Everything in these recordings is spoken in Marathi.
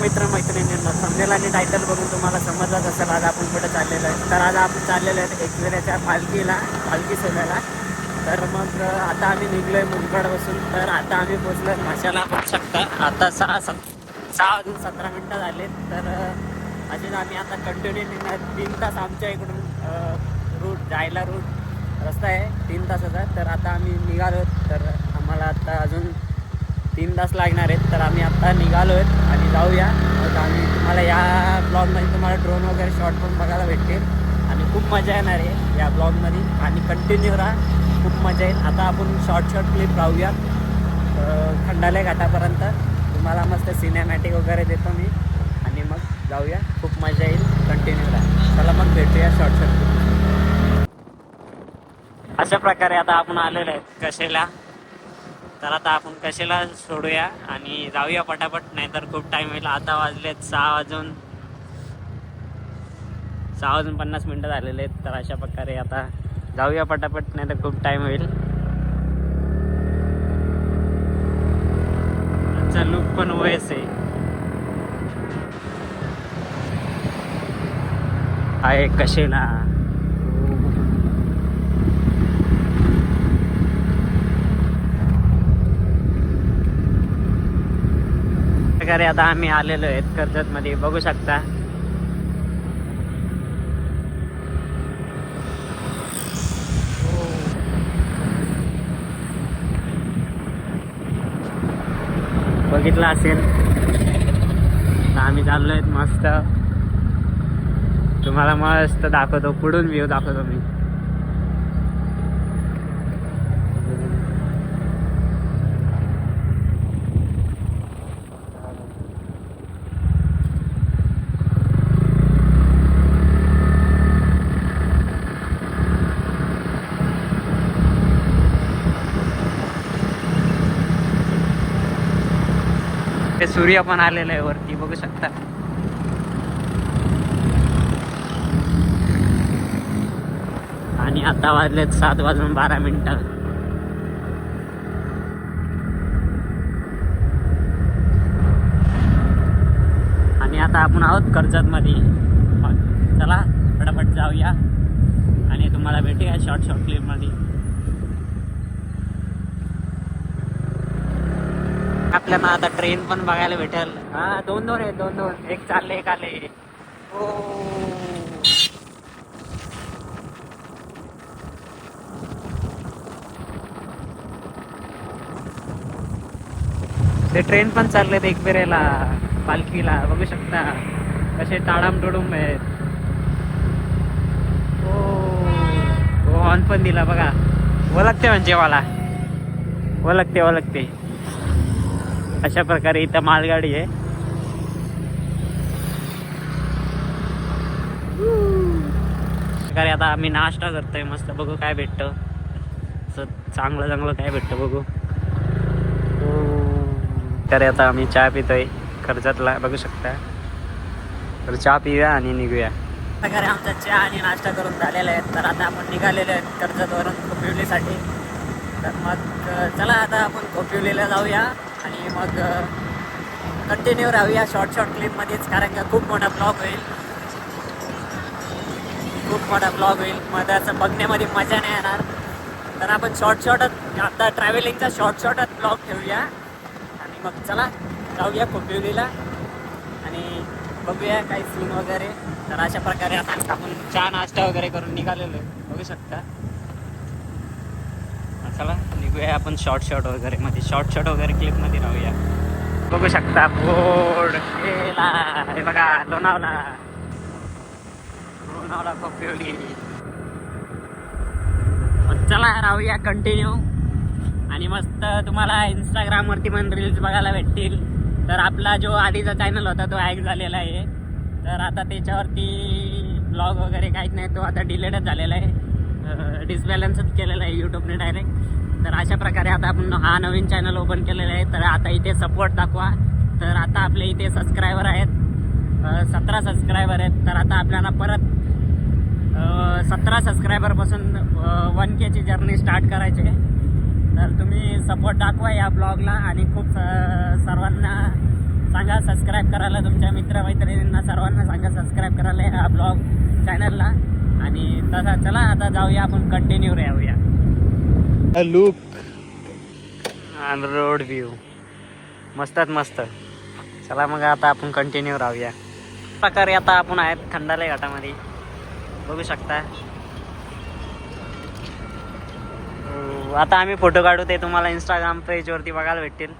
मित्र मैत्रिणींना समजेल आणि टायटल बघून तुम्हाला समजलं असेल आज आपण कुठे चाललेलो आहे. तर आज आपण चाललेलो आहे एकविऱ्याच्या पालखीला पालखी सोहळ्याला. तर मग आता आम्ही निघलोय मुलगड बसून तर आता आम्ही पोचलो माशाला बघू शकता. आता सहा सत सहा वाजून सतरा मिनटं झाले तर अजून आम्ही आता कंटिन्यू निघणार. तीन तास आमच्या इकडून रूट जायला रूट रस्ता आहे तीन तासाचा. तर आता आम्ही निघालो तर आम्हाला आता अजून तीन तास लागणार आहेत तर आम्ही आत्ता निघालो आहेत आणि जाऊया. मग आम्ही तुम्हाला या ब्लॉगमध्ये तुम्हाला ड्रोन वगैरे शॉट पण बघायला भेटतील. आणि खूप मजा येणार आहे या ब्लॉगमध्ये आणि कंटिन्यू राहा खूप मजा येईल. आता आपण शॉर्ट शॉर्ट क्लिप राहूया खंडालय घाटापर्यंत. तुम्हाला मस्त सिनेमॅटिक वगैरे देतो मी. आणि मग जाऊया. खूप मजा येईल. कंटिन्यू राहा. चला मग भेटूया शॉर्ट शॉर्ट अशा प्रकारे आता आपण आलेलो आहे कशेला. तर आता आपण कशाला सोडूया आणि जाऊया पटापट नाहीतर खूप टाइम होईल. आता वाजलेत सहा वाजून सहा वाजून पन्नास मिनटं झालेले आहेत तर अशा प्रकारे आता जाऊया पटापट नाही तर खूप टाइम होईल. आजचा लुक पण वयस आहे. आहे कशेला प्रकारे आता आम्ही आलेलो आहेत कर्जत मध्ये बघू शकता. बघितलं असेल. तर आम्ही चाललो आहेत मस्त. तुम्हाला मस्त दाखवतो. पुढून व्ह्यू दाखवतो मी. ते सूर्य पण आलेलं आहे वरती बघू शकता. आणि आता वाजलेत सात वाजून बारा मिनिटं. आणि आता आपण आहोत कर्जत मध्ये चला फटाफट जाऊया. आणि तुम्हाला भेटूया शॉर्ट शॉर्ट क्लिप आपल्याला आता ट्रेन पण बघायला भेटेल. हा दोन दोन आहेत दोन दोन. एक चालले एक आले. हो. ते ट्रेन पण चाललेत एक बेरेला पालखीला. बघू शकता कसे ताडाम टुडूम आहेत. हो. हो हॉर्न पण दिला बघा. ओळखते म्हणजे मला. ओळखते ओळखते. अशा प्रकारे इथं मालगाडी आहे. प्रकारे आता आम्ही नाश्ता करतोय. मस्त बघू काय भेटतं. चांगलं चांगलं काय भेटतं बघू. तर आता आम्ही चहा पितोय. कर्जातला बघू शकता. तर चहा पिऊया आणि निघूया. प्रकारे आमचा चहा आणि नाश्ता करून झालेला आहे. तर आता आपण निघालेलो आहेत कर्जतवरून कोपिवलीसाठी. तर मग चला आता आपण कोपिवलीला जाऊया. आणि मग कंटिन्यू राहूया शॉर्ट शॉर्ट क्लिपमध्येच कारण का खूप मोठा ब्लॉग होईल. खूप मोठा ब्लॉग होईल. मग त्याचं बघण्यामध्ये मजा नाही येणार. तर आपण शॉर्ट शॉर्टच आता ट्रॅव्हलिंगचा शॉर्ट शॉर्टच ब्लॉग ठेवूया. आणि मग चला जाऊया कोपिवलीला. आणि बघूया काही सीन वगैरे. तर अशा प्रकारे आता आपण चहा नाश्ता वगैरे करून निघालेलो आहे. बघू शकता. चला. बघूया आपण शॉर्ट शॉर्ट वगैरे मध्ये. शॉर्ट शॉर्ट वगैरे क्लिपमध्ये राहूया. बघू शकता बोर्ड हे बघा लोणावला लोणावला कोपिवली मग चला राहूया कंटिन्यू आणि मस्त तुम्हाला इंस्टाग्रामवरती पण रील्स बघायला भेटतील. तर आपला जो आधीचा चॅनल होता तो हॅक झालेला आहे. तर आता त्याच्यावरती ब्लॉग वगैरे काहीच नाही तो आता डिलेटच झालेला आहे. डिसबॅलन्सच केलेला आहे यूट्यूबने डायरेक्ट तर अशा प्रकारे आता आपण हा नवीन चॅनल ओपन केलेला आहे. तर आता इथे सपोर्ट दाखवा. तर आता आपले इथे सबस्क्रायबर आहेत. सतरा सबस्क्रायबर आहेत. तर आता आपल्याला परत सतरा सबस्क्रायबरपासून वन केची जर्नी स्टार्ट करायची आहे. तर तुम्ही सपोर्ट दाखवा या ब्लॉगला आणि खूप स- सर्वांना सांगा सबस्क्राईब करायला. तुमच्या मित्रमैत्रिणींना सर्वांना सांगा सबस्क्राईब करायला ह्या ब्लॉग चॅनलला आणि तसा चला आता जाऊया आपण कंटिन्यू राहूया लुक अँड रोड व्ह्यू मस्तच मस्त चला मग आता आपण कंटिन्यू राहूया. प्रकारे आता आपण आहेत खंडालय घाटामध्ये. बघू शकता. आता आम्ही फोटो काढू ते तुम्हाला इंस्टाग्राम पेजवरती बघायला भेटतील.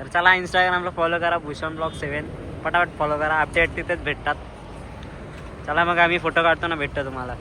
तर चला इंस्टाग्रामला फॉलो करा भूषण ब्लॉग सेवन पटापट फॉलो करा अपडेट तिथेच भेटतात. चला मग आम्ही फोटो काढतो ना भेटतो तुम्हाला.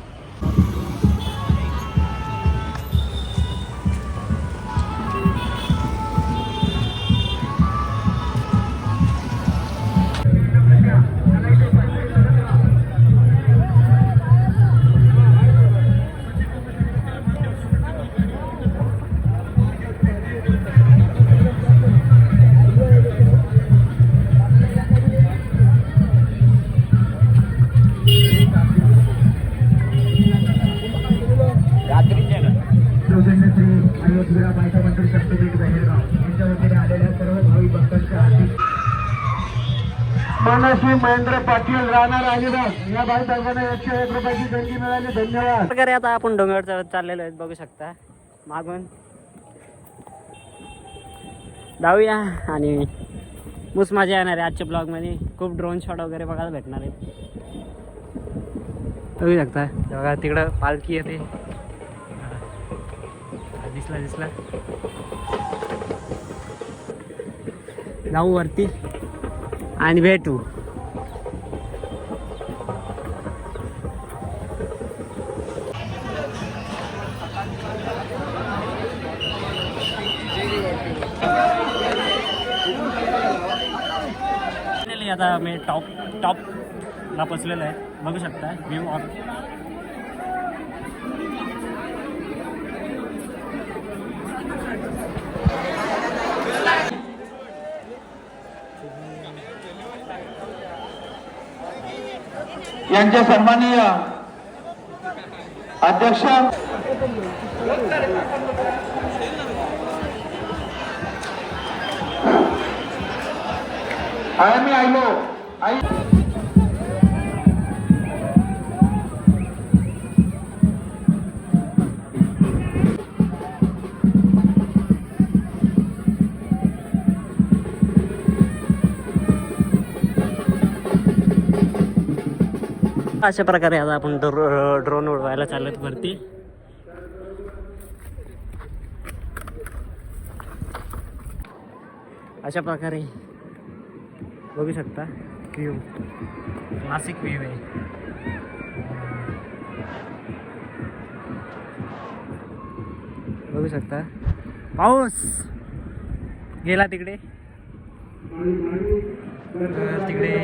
मानसी महेंद्र पाटील राणा राणीदास या भाई साहेबांना एकशे एक रुपयाची देणगी मिळाली. धन्यवाद. प्रकारे आता आपण डोंगर चढत चाललेलो आहेत बघू शकता. मागून. जाऊया आणि मुस मजा येणार आहे आजच्या ब्लॉगमध्ये खूप ड्रोन शॉट वगैरे बघायला भेटणार आहेत. बघू शकता. बघा तिकडं पालखी येते. दिसला दिसला. जाऊ वरती. आणि भेटू. आता मी टॉप टॉपला पोचलेलो आहे. बघू शकता व्ह्यू ऑन यांचे सन्माननीय अध्यक्ष आहे मी. आयलो आई अशा प्रकारे आता आपण ड्रो ड्रोन उडवायला चालत वरती. अशा प्रकारे आता. व्ह्यू क्लासिक व्ह्यू आहे. बघू शकता. पाऊस. गेला तिकडे. तिकडे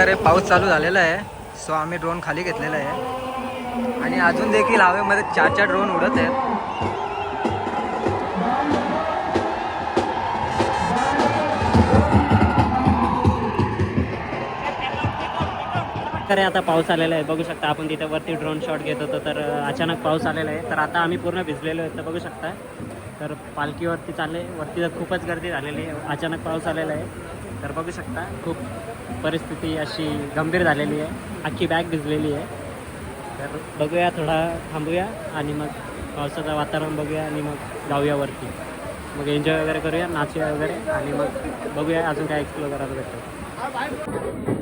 प्रकारे पाऊस चालू झालेला आहे. सो आम्ही ड्रोन खाली घेतलेला आहे. आणि अजून देखील हवेमध्ये चार चार ड्रोन उडत आहेत. तर आता पाऊस आलेला आहे. बघू शकता आपण तिथे वरती ड्रोन शॉट घेत होतो तर अचानक पाऊस आलेला आहे. तर आता आम्ही पूर्ण भिजलेलो आहे तर बघू शकता. तर पालखीवरती चालले. वरती तर खूपच गर्दी झालेली आहे. अचानक पाऊस आलेला आहे. तर बघू शकता खूप परिस्थिती अशी गंभीर झालेली आहे. अख्खी बॅग भिजलेली आहे. तर बघूया थोडा थांबूया आणि मग पावसाचं वातावरण बघूया आणि मग जाऊया वरती. मग एन्जॉय वगैरे करूया नाचूया वगैरे आणि मग बघूया अजून काय एक्सप्लोर करायला भेटतं.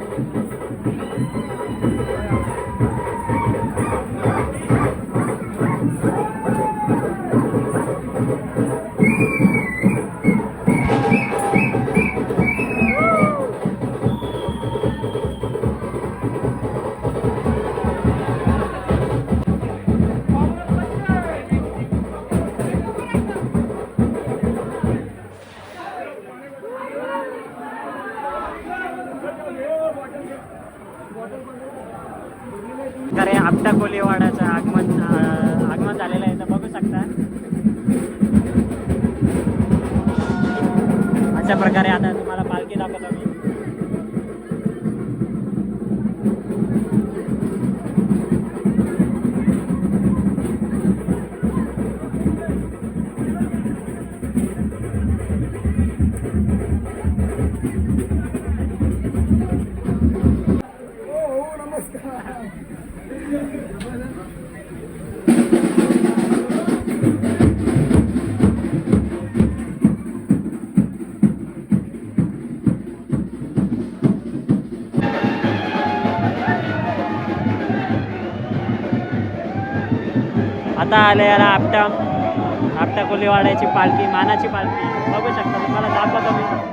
अशा प्रकारे आता आता आले याला आपटा. आपटा कोलीवाड्याची पालखी मानाची पालखी. बघू शकता तुम्हाला दाखवतो मी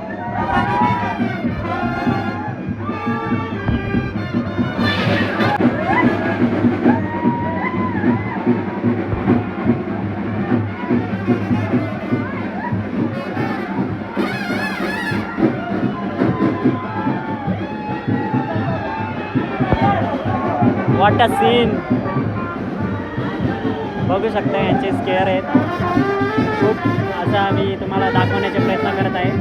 What a सीन बघू शकता यांचे स्केअर आहेत. खूप असं आम्ही तुम्हाला दाखवण्याचे प्रयत्न करत आहे.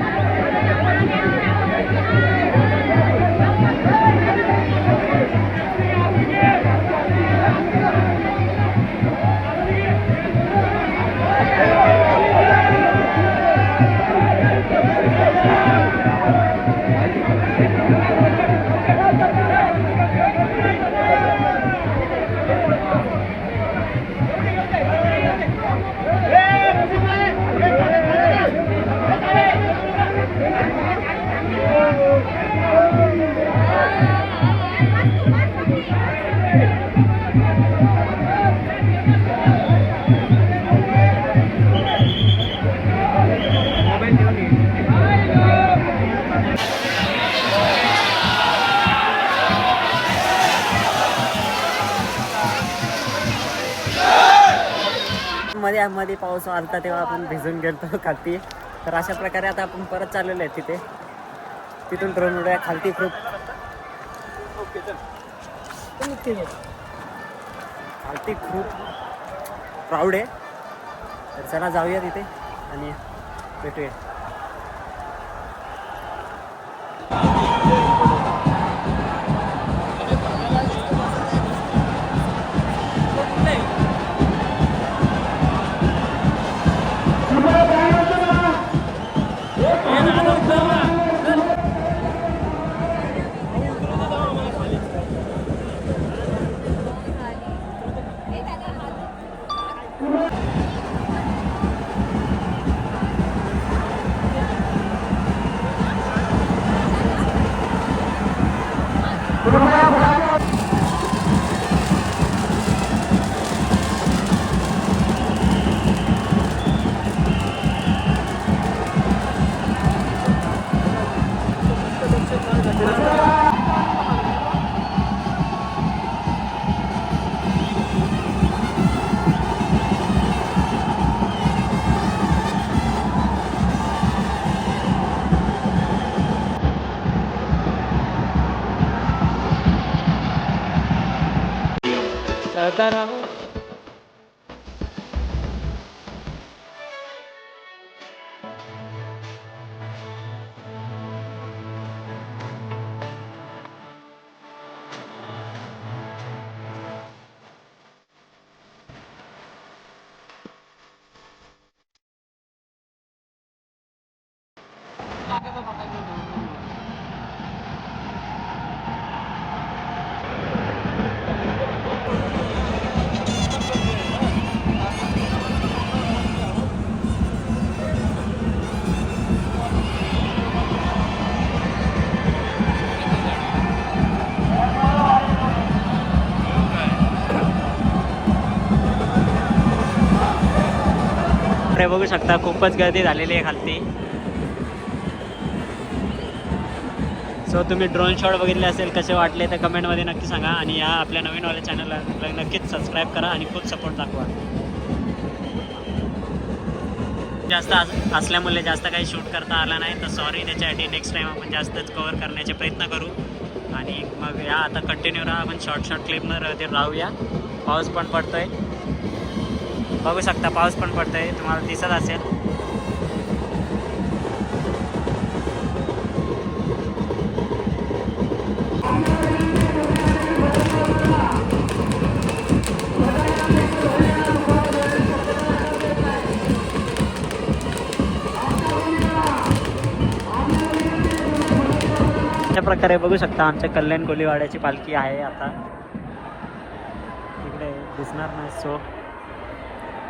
मध्ये मध्ये पाऊस आलता तेव्हा आपण भिजून गेलतो खालती. तर अशा प्रकारे आता आपण परत चाललेलो आहे तिथे. तिथून ड्रोन उड्या खालती खूप खालती खूप प्राऊड आहे. तर चला जाऊया तिथे आणि भेटूया. तर हे बघू शकता खूपच गर्दी झालेली आहे खालती. सो तुम्ही ड्रोन शॉट बघितले असेल कसे वाटले तर कमेंटमध्ये नक्की सांगा आणि या आपल्या नवीनवाल्या चॅनलला नक्कीच सबस्क्राईब करा आणि खूप सपोर्ट दाखवा. जास्त अस- असल्यामुळे जास्त काही शूट करता आला नाही तर सॉरी त्याच्यासाठी नेक्स्ट टाईम आपण जास्तच कवर करण्याचे प्रयत्न करू. आणि मग या आता कंटिन्यू राहा आपण शॉर्ट शॉर्ट क्लिपमध्ये राहूया. पाऊस पण पडतोय. बघू शकता पाऊस पण पडतोय तुम्हाला दिसत असेल. अशा प्रकारे बघू शकता आमच्या कल्याण कोलीवाड्याची पालखी आहे आता. इकडे दिसणार नाही सो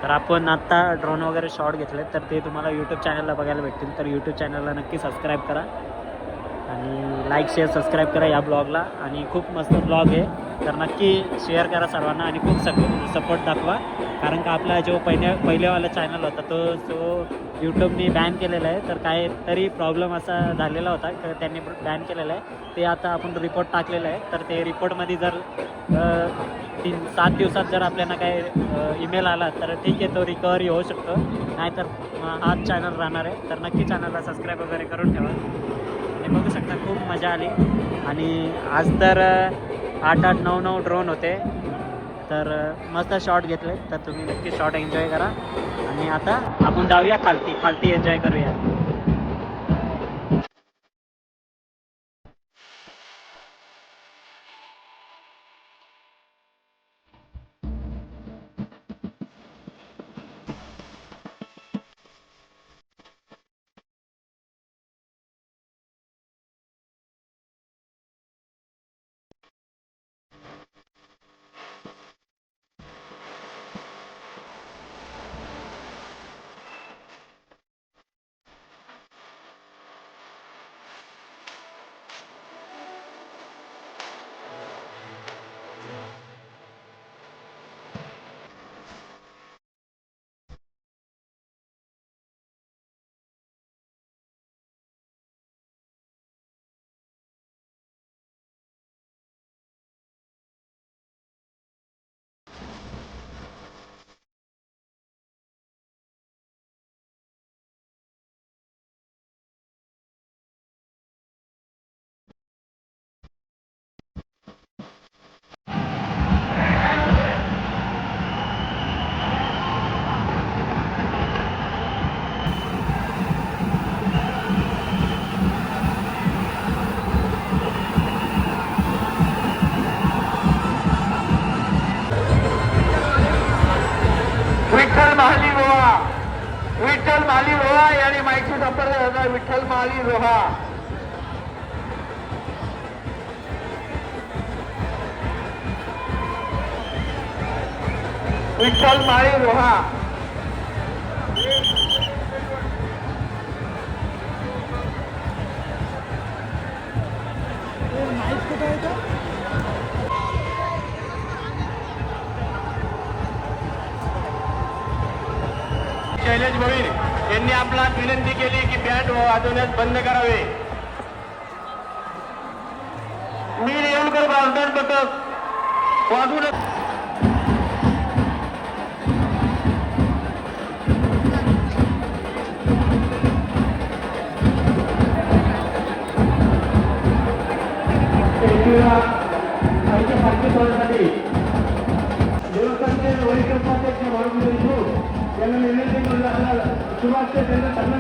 तर आपण आत्ता ड्रोन वगैरे शॉट घेतले तर ते तुम्हाला यूट्यूब चॅनलला बघायला भेटतील. तर यूट्यूब चॅनलला नक्की सबस्क्राईब करा. आणि लाईक शेअर सबस्क्राईब करा या ब्लॉगला आणि खूप मस्त ब्लॉग आहे. तर नक्की शेअर करा सर्वांना आणि खूप सपोर्ट सपोर्ट दाखवा. कारण का आपला जो पहिल्या पहिलेवाला चॅनल होता तो जो यूट्यूबने बॅन केलेला आहे. तर काय तरी प्रॉब्लेम असा झालेला होता. तर त्यांनी बॅन केलेला आहे. ते आता आपण रिपोर्ट टाकलेलं आहे. तर ते रिपोर्टमध्ये जर तीन सात दिवसात जर आपल्याला काय ईमेल आला तर ठीक आहे तो रिकवरी होऊ शकतो. नाहीतर आज हाच चॅनल राहणार आहे. तर नक्की चॅनलला सबस्क्राईब वगैरे करून ठेवा. आणि बघू शकता खूप मजा आली. आणि आज तर आठ आठ नऊ नऊ ड्रोन होते. तर मस्त शॉट घेतले. तर तुम्ही नक्की शॉट एन्जॉय करा. आणि आता आपण जाऊया खालती. खालती एन्जॉय करूया. होता रोहा विठ्ठल माळी रोहा शैलेश भवीर यांनी आपला विनंती केली. बँड वाजवण्यास बंद करावे. मी रेवणकर बालदान पथक वाजू नका देवस्थानचे वैकल्पाध्यक्ष म्हणून यांना निर्णय सुरुवात त्यांना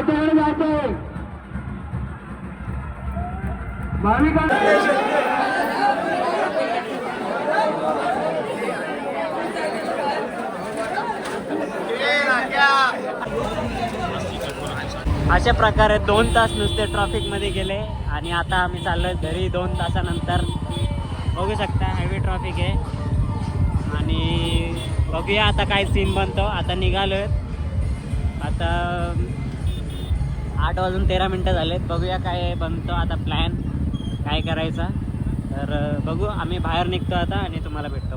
विनंती आपण अशा प्रकारे दोन तास नुसते ट्रॅफिकमध्ये गेले आणि आता आम्ही चाललोय घरी. दोन तासानंतर बघू शकता हेवी ट्रॅफिक आहे. आणि बघूया आता काय सीन बनतो. आता निघालोय. आता आठ वाजून तेरा मिनटं झालेत. बघूया काय बनतो आता प्लॅन काय करायचा. तर बघू आम्ही बाहेर निघतो आता आणि तुम्हाला भेटतो